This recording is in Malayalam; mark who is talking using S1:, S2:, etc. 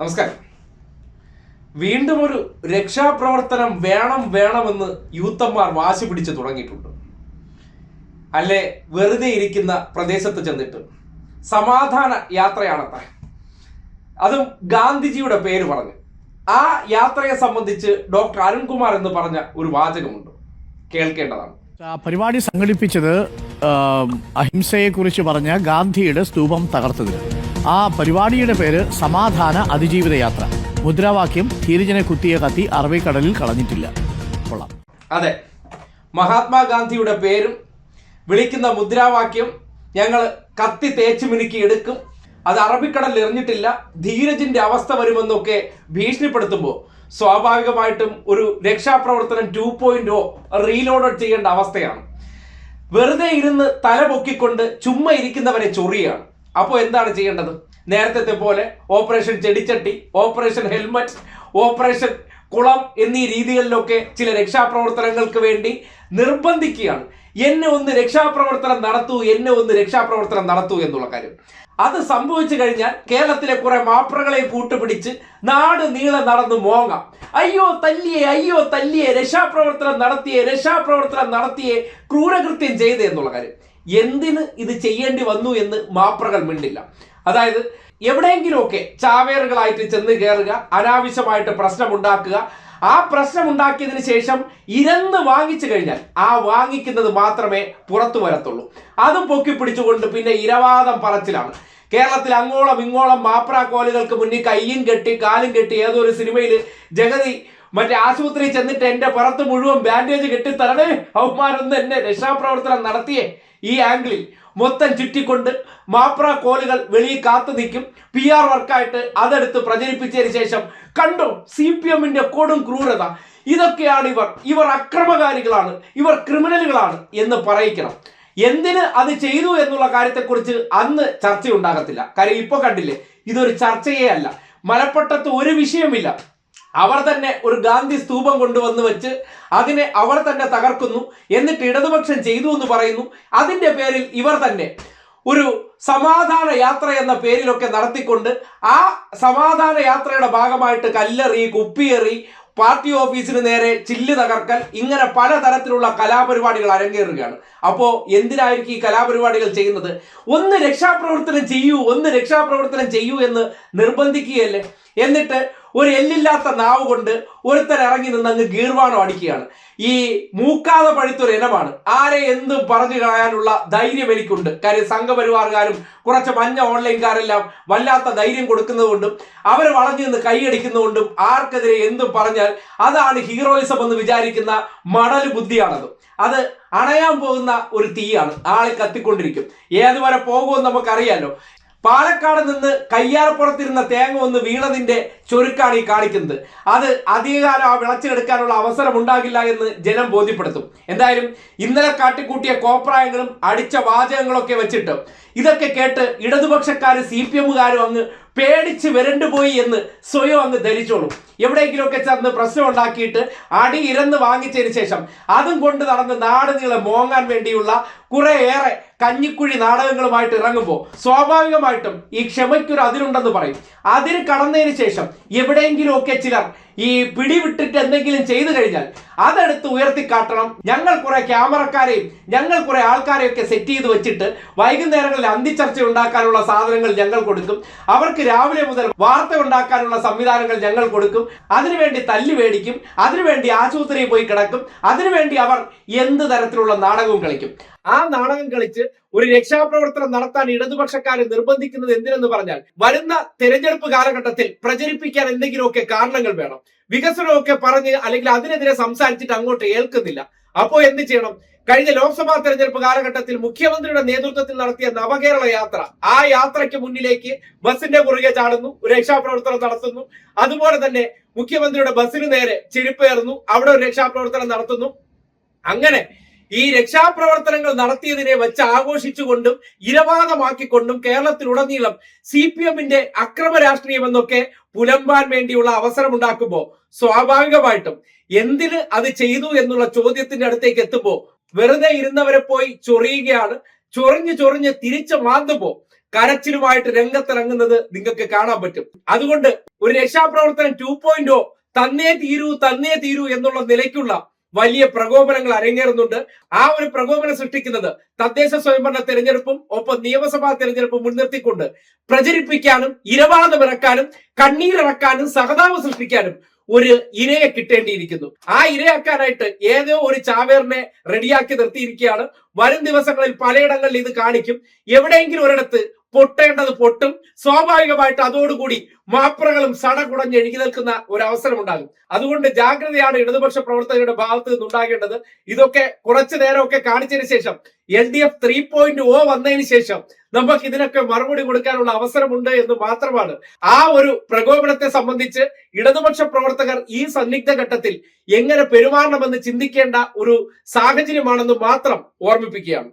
S1: നമസ്കാരം. വീണ്ടും ഒരു രക്ഷാപ്രവർത്തനം വേണം വേണമെന്ന് യൂത്തന്മാർ വാശി പിടിച്ച് തുടങ്ങിയിട്ടുണ്ട്. അല്ലെ വെറുതെ ഇരിക്കുന്ന പ്രദേശത്ത് ചെന്നിട്ട്. സമാധാന യാത്രയാണത്ര. അതും ഗാന്ധിജിയുടെ പേര് പറഞ്ഞ്. ആ യാത്രയെ സംബന്ധിച്ച് ഡോക്ടർ അരുൺകുമാർ എന്ന് പറഞ്ഞ ഒരു വാചകമുണ്ട്. കേൾക്കേണ്ടതാണ്.
S2: പരിപാടി സംഘടിപ്പിച്ചത് അഹിംസയെക്കുറിച്ച് പറഞ്ഞ ഗാന്ധിയുടെ സ്തൂപം തകർത്തതിന്. ആ പരിപാടിയുടെ പേര് സമാധാന അതിജീവിത യാത്ര മുദ്രാവാക്യം ധീരജനെ കുത്തിയ കത്തി അറബിക്കടലിൽ കളഞ്ഞിട്ടില്ല. കൊള്ളാം.
S1: അതെ. മഹാത്മാഗാന്ധിയുടെ പേരും വിളിക്കുന്ന മുദ്രാവാക്യം ഞങ്ങൾ കത്തി തേച്ച് മിനുക്കി എടുക്കും. അത് അറബിക്കടലിൽ എറിഞ്ഞിട്ടില്ല. ധീരജിന്റെ അവസ്ഥ വരുമെന്നൊക്കെ ഭീഷണിപ്പെടുത്തുമ്പോൾ സ്വാഭാവികമായിട്ടും ഒരു രക്ഷാപ്രവർത്തനം ടു പോയിന്റ് ഓ റീലോഡ് ചെയ്യേണ്ട അവസ്ഥയാണ്. വെറുതെ ഇരുന്ന് തല പൊക്കിക്കൊണ്ട് ചുമ്മാ ഇരിക്കുന്നവരെ ചൊറിയാണ്. അപ്പോൾ എന്താണ് ചെയ്യേണ്ടത്? നേരത്തെ പോലെ ഓപ്പറേഷൻ ചെടിച്ചട്ടി ഓപ്പറേഷൻ ഹെൽമറ്റ് ഓപ്പറേഷൻ കുളം എന്നീ രീതികളിലൊക്കെ ചില രക്ഷാപ്രവർത്തനങ്ങൾക്ക് വേണ്ടി നിർബന്ധിക്കുകയാണ്. എന്നെ ഒന്ന് രക്ഷാപ്രവർത്തനം നടത്തൂ എന്നെ ഒന്ന് രക്ഷാപ്രവർത്തനം നടത്തൂ എന്നുള്ള കാര്യം. അത് സംഭവിച്ചു കഴിഞ്ഞാൽ കേരളത്തിലെ കുറെ മാപ്രകളെ കൂട്ടുപിടിച്ച് നാട് നീളെ നടന്ന് മോങ്ങാം. അയ്യോ തല്ലിയെ അയ്യോ തല്ലിയെ രക്ഷാപ്രവർത്തനം നടത്തിയേ രക്ഷാപ്രവർത്തനം നടത്തിയേ ക്രൂരകൃത്യം ചെയ്തേ എന്നുള്ള കാര്യം. എന്തിന് ഇത് ചെയ്യേണ്ടി വന്നു എന്ന് മാപ്രകൾ മിണ്ടില്ല. അതായത് എവിടെയെങ്കിലുമൊക്കെ ചാവേറുകളായിട്ട് ചെന്ന് കയറുക അനാവശ്യമായിട്ട് പ്രശ്നമുണ്ടാക്കുക ആ പ്രശ്നം ഉണ്ടാക്കിയതിന് ശേഷം ഇരന്ന് വാങ്ങിച്ചു കഴിഞ്ഞാൽ ആ വാങ്ങിക്കുന്നത് മാത്രമേ പുറത്തു വരത്തുള്ളൂ. അതും പൊക്കി പിടിച്ചുകൊണ്ട് പിന്നെ ഇരവാദം പറച്ചിലാണ്. കേരളത്തിൽ അങ്ങോളം ഇങ്ങോളം മാപ്രാ കോലുകൾക്ക് മുന്നിൽ കയ്യും കെട്ടി കാലും കെട്ടി ഏതോ ഒരു സിനിമയിൽ ജഗതി മറ്റേ ആശുപത്രി ചെന്നിട്ട് എന്റെ പുറത്ത് മുഴുവൻ ബാൻഡേജ് കെട്ടിത്തരണേ അവന്മാരൊന്ന് എന്നെ രക്ഷാപ്രവർത്തനം നടത്തിയേ. ഈ ആംഗിളിൽ മൊത്തം ചുറ്റിക്കൊണ്ട് മാപ്ര കോലുകൾ വെളിയിൽ കാത്തു നിൽക്കും. പി ആർ വർക്കായിട്ട് അതെടുത്ത് പ്രചരിപ്പിച്ചതിന് ശേഷം കണ്ടോ? സി പി എമ്മിന്റെ കൊടും ക്രൂരത. ഇതൊക്കെയാണ് ഇവർ. ഇവർ അക്രമകാരികളാണ്. ഇവർ ക്രിമിനലുകളാണ് എന്ന് പറയിക്കണം. എന്തിന് അത് ചെയ്തു എന്നുള്ള കാര്യത്തെക്കുറിച്ച് അന്ന് ചർച്ചയുണ്ടാകത്തില്ല. കാര്യം ഇപ്പൊ കണ്ടില്ലേ? ഇതൊരു ചർച്ചയേ അല്ല. മലപ്പട്ടത്ത് ഒരു വിഷയമില്ല അവർ തന്നെ ഒരു ഗാന്ധി സ്തൂപം കൊണ്ടുവന്ന് വെച്ച് അതിനെ അവർ തന്നെ തകർക്കുന്നു എന്നിട്ട് ഇടതുപക്ഷം ചെയ്തു എന്ന് പറയുന്നു. അതിന്റെ പേരിൽ ഇവർ തന്നെ ഒരു സമാധാന യാത്ര എന്ന പേരിലൊക്കെ നടത്തിക്കൊണ്ട് ആ സമാധാന യാത്രയുടെ ഭാഗമായിട്ട് കല്ലെറി കുപ്പിയെറി പാർട്ടി ഓഫീസിന് നേരെ ചില്ല് തകർക്കൽ ഇങ്ങനെ പലതരത്തിലുള്ള കലാപരിപാടികൾ അരങ്ങേറുകയാണ്. അപ്പോ എന്തിനായിരിക്കും ഈ കലാപരിപാടികൾ ചെയ്യുന്നത്? ഒന്ന് രക്ഷാപ്രവർത്തനം ചെയ്യൂ ഒന്ന് രക്ഷാപ്രവർത്തനം ചെയ്യൂ എന്ന് നിർബന്ധിക്കുകയല്ലേ? എന്നിട്ട് ഒരു എല്ലില്ലാത്ത നാവ് കൊണ്ട് ഒരുത്തൻ ഇറങ്ങി നിന്ന് അങ്ങ് ഗീർവാണം അടിക്കുകയാണ്. ഈ മൂക്കാതെ പഴുത്തൊരു ഇനമാണ്. ആരെ എന്ത് പറഞ്ഞു കളയാനുള്ള ധൈര്യം എനിക്കുണ്ട്. കാര്യം സംഘപരിവാറുകാരും കുറച്ച് മഞ്ഞ ഓൺലൈൻകാരെല്ലാം വല്ലാത്ത ധൈര്യം കൊടുക്കുന്നതുകൊണ്ടും അവർ വളഞ്ഞു നിന്ന് കൈയടിക്കുന്നതുകൊണ്ടും ആർക്കെതിരെ എന്തും പറഞ്ഞാൽ അതാണ് ഹീറോയിസം എന്ന് വിചാരിക്കുന്ന മണൽ ബുദ്ധിയാണത്. അത് അണയാൻ പോകുന്ന ഒരു തീയാണ്. ആളെ കത്തിക്കൊണ്ടിരിക്കും. ഏതുവരെ പോകുമെന്ന് നമുക്കറിയാലോ. പാലക്കാട് നിന്ന് കയ്യാറപ്പുറത്തിരുന്ന തേങ്ങ ഒന്ന് വീണതിന്റെ ചുരുക്കാണ് ഈ കാണിക്കുന്നത്. അത് അധികകാലം ആ വിളച്ചെടുക്കാനുള്ള അവസരം ഉണ്ടാകില്ല എന്ന് ജനം ബോധ്യപ്പെടുത്തും. എന്തായാലും ഇന്നലെ കാട്ടിക്കൂട്ടിയ കോപ്രായങ്ങളും അടിച്ച വാചകങ്ങളൊക്കെ വെച്ചിട്ട് ഇതൊക്കെ കേട്ട് ഇടതുപക്ഷക്കാരും സി പി എമ്മുകാരും അങ്ങ് പേടിച്ച് വരണ്ടുപോയി എന്ന് സ്വയം അങ്ങ് ധരിച്ചോളും. എവിടെയെങ്കിലുമൊക്കെ ചെന്ന് പ്രശ്നം ഉണ്ടാക്കിയിട്ട് അടി ഇരന്ന് വാങ്ങിച്ചതിന് ശേഷം അതും കൊണ്ട് നടന്ന് നാട് നീളെ മോങ്ങാൻ വേണ്ടിയുള്ള കുറേയേറെ കഞ്ഞിക്കുഴി നാടകങ്ങളുമായിട്ട് ഇറങ്ങുമ്പോൾ സ്വാഭാവികമായിട്ടും ഈ ക്ഷമയ്ക്കൊരു അതിരുണ്ടെന്ന് പറയും. അതിര് കടന്നതിന് ശേഷം എവിടെയെങ്കിലുമൊക്കെ ചിലർ ഈ പിടിവിട്ടിട്ട് എന്തെങ്കിലും ചെയ്തു കഴിഞ്ഞാൽ അതെടുത്ത് ഉയർത്തി കാട്ടണം ഞങ്ങൾ കുറെ ക്യാമറക്കാരെയും ഞങ്ങൾ കുറെ ആൾക്കാരെയും ഒക്കെ സെറ്റ് ചെയ്ത് വെച്ചിട്ട് വൈകുന്നേരങ്ങളിൽ അന്തിച്ചർച്ച ഉണ്ടാക്കാനുള്ള സാധനങ്ങൾ ഞങ്ങൾ കൊടുക്കും. അവർക്ക് രാവിലെ മുതൽ വാർത്ത ഉണ്ടാക്കാനുള്ള സംവിധാനങ്ങൾ ഞങ്ങൾ കൊടുക്കും. അതിനുവേണ്ടി തല്ലി മേടിക്കും. അതിനുവേണ്ടി ആശുപത്രിയിൽ പോയി കിടക്കും. അതിനുവേണ്ടി അവർ എന്ത് തരത്തിലുള്ള നാടകവും കളിക്കും. ആ നാടകം കളിച്ച് ഒരു രക്ഷാപ്രവർത്തനം നടത്താൻ ഇടതുപക്ഷക്കാരെ നിർബന്ധിക്കുന്നത് എന്തിനെന്ന് പറഞ്ഞാൽ വരുന്ന തെരഞ്ഞെടുപ്പ് കാലഘട്ടത്തിൽ പ്രചരിപ്പിക്കാൻ എന്തെങ്കിലുമൊക്കെ കാരണങ്ങൾ വേണം. വികസനമൊക്കെ പറഞ്ഞ് അല്ലെങ്കിൽ അതിനെതിരെ സംസാരിച്ചിട്ട് അങ്ങോട്ട് ഏൽക്കുന്നില്ല. അപ്പോ എന്ത് ചെയ്യണം? കഴിഞ്ഞ ലോക്സഭാ തെരഞ്ഞെടുപ്പ് കാലഘട്ടത്തിൽ മുഖ്യമന്ത്രിയുടെ നേതൃത്വത്തിൽ നടത്തിയ നവകേരള യാത്ര ആ യാത്രയ്ക്ക് മുന്നിലേക്ക് ബസിന്റെ കുറുകെ ചാടുന്നു രക്ഷാപ്രവർത്തനം നടത്തുന്നു. അതുപോലെ തന്നെ മുഖ്യമന്ത്രിയുടെ ബസ്സിന് നേരെ ചെരുപ്പേറുന്നു അവിടെ ഒരു രക്ഷാപ്രവർത്തനം നടത്തുന്നു. അങ്ങനെ ഈ രക്ഷാപ്രവർത്തനങ്ങൾ നടത്തിയതിനെ വെച്ച് ആഘോഷിച്ചുകൊണ്ടും ഇരവാദമാക്കിക്കൊണ്ടും കേരളത്തിലുടനീളം സി പി എമ്മിന്റെ അക്രമ രാഷ്ട്രീയം എന്നൊക്കെ പുലമ്പാൻ വേണ്ടിയുള്ള അവസരം ഉണ്ടാക്കുമ്പോൾ സ്വാഭാവികമായിട്ടും എന്തിന് അത് ചെയ്തു എന്നുള്ള ചോദ്യത്തിന്റെ അടുത്തേക്ക് എത്തുമ്പോൾ വെറുതെ ഇരുന്നവരെ പോയി ചൊറിയുകയാണ്. ചൊറിഞ്ഞ് ചൊറിഞ്ഞ് തിരിച്ചു മാന്തുമ്പോ കരച്ചിലുമായിട്ട് രംഗത്തിറങ്ങുന്നത് നിങ്ങൾക്ക് കാണാൻ പറ്റും. അതുകൊണ്ട് ഒരു രക്ഷാപ്രവർത്തനം ടു പോയിന്റ് തന്നേ തീരൂ തന്നേ തീരൂ എന്നുള്ള നിലയ്ക്കുള്ള വലിയ പ്രകോപനങ്ങൾ അരങ്ങേറുന്നുണ്ട്. ആ ഒരു പ്രകോപനം സൃഷ്ടിക്കുന്നത് തദ്ദേശ സ്വയംഭരണ തെരഞ്ഞെടുപ്പും ഒപ്പം നിയമസഭാ തെരഞ്ഞെടുപ്പും മുൻനിർത്തിക്കൊണ്ട് പ്രചരിപ്പിക്കാനും ഇരവാദമിറക്കാനും കണ്ണീരിറക്കാനും സഹതാപം സൃഷ്ടിക്കാനും ഒരു ഇരയെ കിട്ടേണ്ടിയിരിക്കുന്നു. ആ ഇരയാക്കാനായിട്ട് ഏതോ ഒരു ചാവേറിനെ റെഡിയാക്കി നിർത്തിയിരിക്കുകയാണ്. വരും ദിവസങ്ങളിൽ പലയിടങ്ങളിൽ ഇത് കാണിക്കും. എവിടെയെങ്കിലും ഒരിടത്ത് പൊട്ടേണ്ടത് പൊട്ടും. സ്വാഭാവികമായിട്ട് അതോടുകൂടി മാപ്രകളും സടകുടഞ്ഞ് എഴുകി നിൽക്കുന്ന ഒരു അവസരം ഉണ്ടാകും. അതുകൊണ്ട് ജാഗ്രതയാണ് ഇടതുപക്ഷ പ്രവർത്തകരുടെ ഭാഗത്ത് നിന്നുണ്ടാകേണ്ടത്. ഇതൊക്കെ കുറച്ചു നേരമൊക്കെ കാണിച്ചതിന് ശേഷം L D F three point O വന്നതിന് ശേഷം നമുക്ക് ഇതിനൊക്കെ മറുപടി കൊടുക്കാനുള്ള അവസരമുണ്ട് എന്ന് മാത്രമാണ്. ആ ഒരു പ്രകോപനത്തെ സംബന്ധിച്ച് ഇടതുപക്ഷ പ്രവർത്തകർ ഈ സന്നിഗ്ധ ഘട്ടത്തിൽ എങ്ങനെ പെരുമാറണമെന്ന് ചിന്തിക്കേണ്ട ഒരു സാഹചര്യമാണെന്ന് മാത്രം ഓർമ്മിപ്പിക്കുകയാണ്.